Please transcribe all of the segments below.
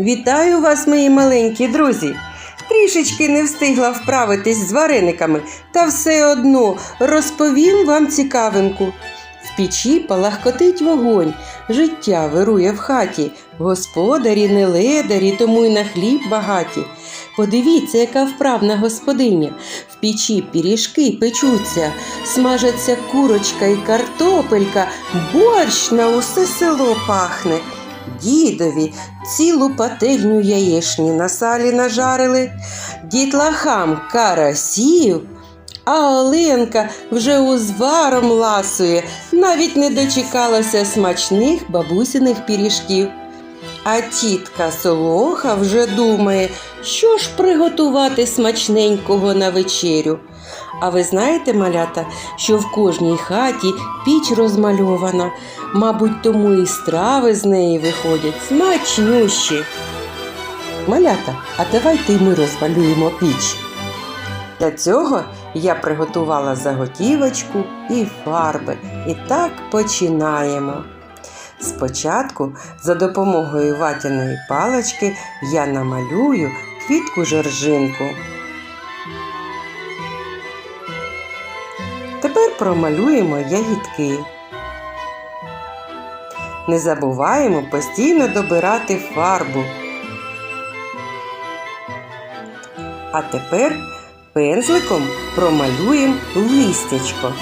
Вітаю вас, мої маленькі друзі! Трішечки не встигла вправитись з варениками, та все одно розповім вам цікавинку. В печі палахкотить вогонь, життя вирує в хаті, господарі не ледарі, тому й на хліб багаті. Подивіться, яка вправна господиня. В печі пиріжки печуться, смажаться курочка і картопелька, борщ на усе село пахне. Дідові цілу пательню яєшні на салі нажарили, дітлахам карасів, а Оленка вже узваром ласує, навіть не дочекалася смачних бабусиних пиріжків. А тітка Солоха вже думає, що ж приготувати смачненького на вечерю. А ви знаєте, малята, що в кожній хаті піч розмальована, мабуть, тому і страви з неї виходять смачнющі. Малята, а давайте й ми розмалюємо піч. Для цього я приготувала заготівочку і фарби. І так починаємо. Спочатку за допомогою ватяної палички я намалюю квітку жоржинку. Промалюємо ягідки. Не забуваємо постійно добирати фарбу. А тепер пензликом промалюємо листячко.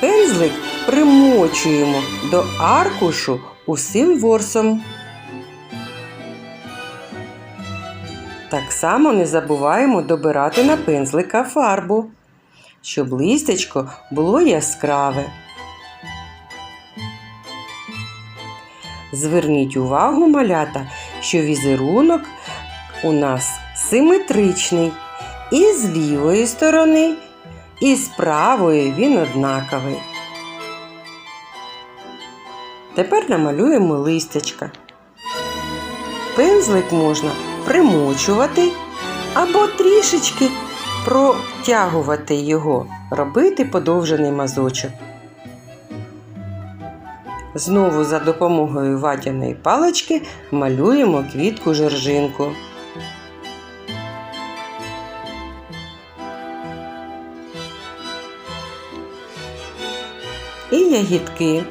Пензлик примочуємо до аркушу усім ворсом. Так само не забуваємо добирати на пензлика фарбу, щоб листячко було яскраве. Зверніть увагу, малята, що візерунок у нас симетричний. І з лівої сторони, і з правої він однаковий. Тепер намалюємо листячка. Пензлик можна примочувати або трішечки протягувати його, робити подовжений мазочок. Знову за допомогою ватяної палички малюємо квітку жоржинку. І ягідки.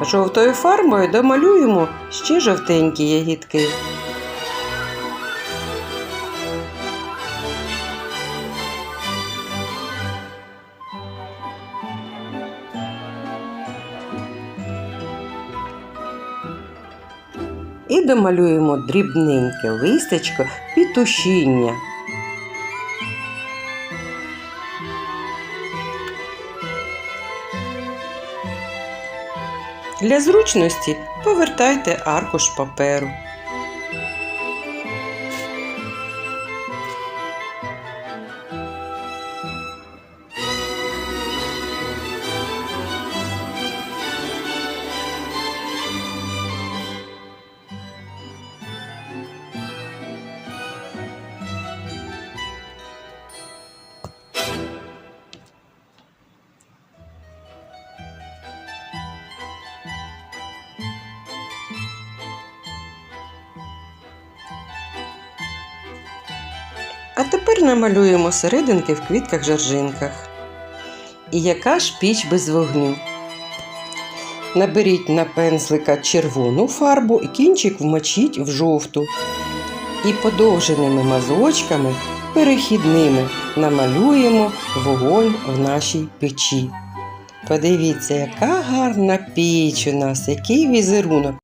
Жовтою фарбою домалюємо ще жовтенькі ягідки. І домалюємо дрібненьке листечко пітушіння. Для зручності повертайте аркуш паперу. А тепер намалюємо серединки в квітках жоржинках. І яка ж піч без вогню? Наберіть на пензлика червону фарбу і кінчик вмочіть в жовту. І подовженими мазочками перехідними намалюємо вогонь в нашій печі. Подивіться, яка гарна піч у нас, який візерунок.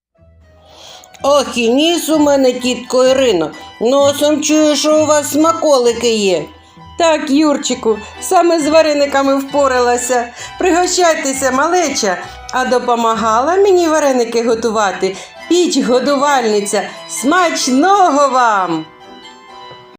Ох, і ніс у мене, тітко Ірино. Носом чую, що у вас смаколики є. Так, Юрчику, саме з варениками впоралася. Пригощайтеся, малеча, а допомагала мені вареники готувати піч годувальниця. Смачного вам!